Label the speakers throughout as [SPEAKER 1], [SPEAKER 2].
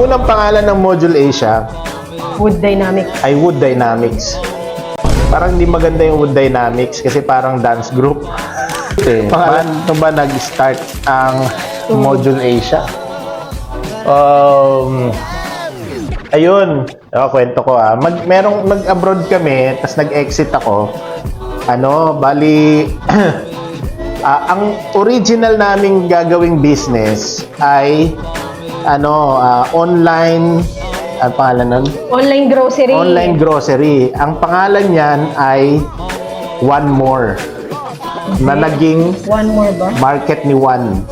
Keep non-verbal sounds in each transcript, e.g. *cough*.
[SPEAKER 1] Ang unang pangalan ng Module Asia
[SPEAKER 2] Wood Dynamic.
[SPEAKER 1] ay Wood Dynamics. Parang hindi maganda yung Wood Dynamics kasi parang dance group. Okay. *laughs* Paano ba nag-start ang Module Asia? Um, ayun, oh, kwento ko ah. Mag, merong nag-abroad kami, tapos nag-exit ako. Ano, bali, *clears throat* ah, ang original naming gagawing business ay ano, ah, online, ang pangalan nun?
[SPEAKER 2] Online grocery.
[SPEAKER 1] Online grocery. Ang pangalan niyan ay One More. Na naging
[SPEAKER 2] One more ba?
[SPEAKER 1] market ni One.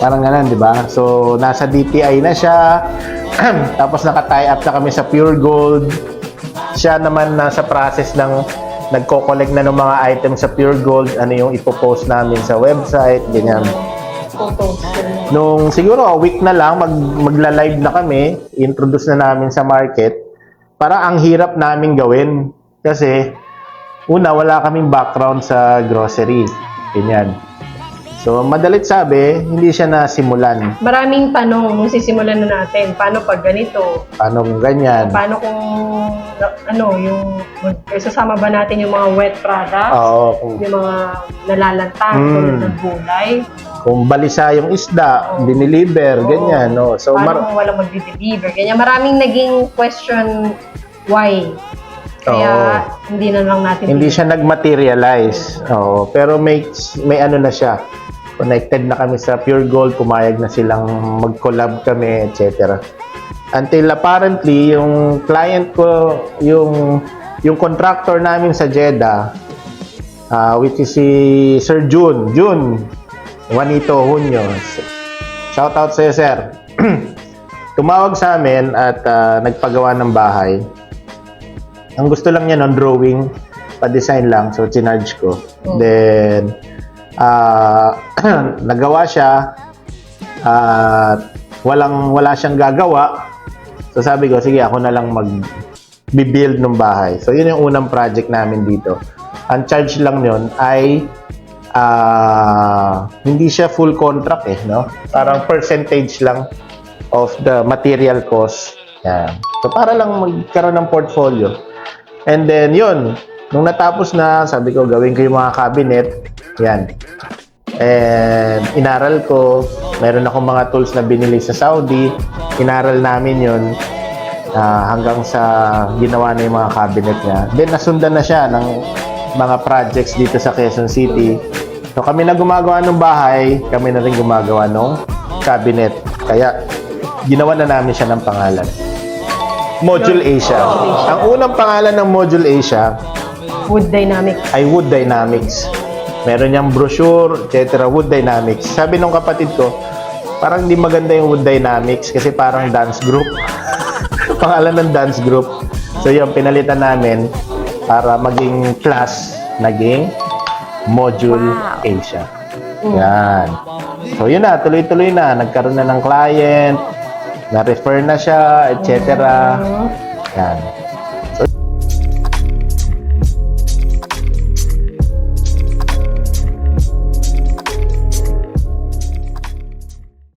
[SPEAKER 1] Parang ganun, di ba? So, nasa DTI na siya. *clears throat* Tapos naka-tie up na kami sa Pure Gold. Siya naman nasa process ng nagko-collect na ng mga items sa Pure Gold. Ano yung ipopost namin sa website, ganyan.
[SPEAKER 2] Photos.
[SPEAKER 1] Nung siguro week na lang, mag, magla-live na kami, introduce na namin sa market, para ang hirap namin gawin. Kasi, una, wala kaming background sa grocery. Ganyan. So, madalit sabi, hindi siya nasimulan.
[SPEAKER 2] Maraming tanong nung sisimulan na natin. Paano pag ganito?
[SPEAKER 1] Paano kung ganyan?
[SPEAKER 2] Paano kung ano, yung sasama ba natin yung mga wet products?
[SPEAKER 1] Oo, kung,
[SPEAKER 2] Yung mga nalalantang
[SPEAKER 1] Mm.
[SPEAKER 2] tulad ng gulay?
[SPEAKER 1] kung balisa yung isda,
[SPEAKER 2] Oo.
[SPEAKER 1] diniliver,
[SPEAKER 2] Oo.
[SPEAKER 1] ganyan. No? So,
[SPEAKER 2] Paano
[SPEAKER 1] mar-
[SPEAKER 2] kung walang magdi-deliver? Ganyan, maraming naging question why. Kaya hindi na lang natin
[SPEAKER 1] hindi siya nag-materialize. Oo, pero may may ano na siya. Connected na kami sa Pure Gold, pumayag na silang mag-collab kami, etc. Until apparently yung client ko, yung yung contractor namin sa Jeddah, ah, which is si Sir Jun, Jun Juanito Junio. Shout out sa sir. *clears throat* Tumawag sa amin at ah, nagpagawa ng bahay. Ang gusto lang niya nun, drawing, pa-design lang. So, chinarge ko.
[SPEAKER 2] Oh.
[SPEAKER 1] Then, ah *clears throat* nagawa siya. At walang, wala siyang gagawa. So, sabi ko, sige, ako na lang mag build ng bahay. So, yun yung unang project namin dito. Ang charge lang yun ay ah hindi siya full contract eh, no? Parang percentage lang of the material cost. Yan. So, para lang magkaroon ng portfolio. And then, yun. Nung natapos na, sabi ko, gawin ko yung mga cabinet. Yan. And inaral ko. Meron akong mga tools na binili sa Saudi. Inaral namin yun. ah, hanggang sa ginawa na yung mga cabinet niya. Then, nasundan na siya ng mga projects dito sa Quezon City. So, kami na gumagawa ng bahay, kami na rin gumagawa ng cabinet. Kaya, ginawa na namin siya ng pangalan. Module Asia. Ang unang pangalan ng Module Asia
[SPEAKER 2] Wood Dynamic.
[SPEAKER 1] ay Wood Dynamics. Meron niyang brochure, etc. Wood Dynamics. Sabi nung kapatid ko, parang di maganda yung Wood Dynamics kasi parang dance group. *laughs* pangalan ng dance group. So yung pinalitan namin para maging class, naging Module Asia. Yan. So yun na, tuloy-tuloy na. Nagkaroon na ng client, na-refer na siya, etc. Yan.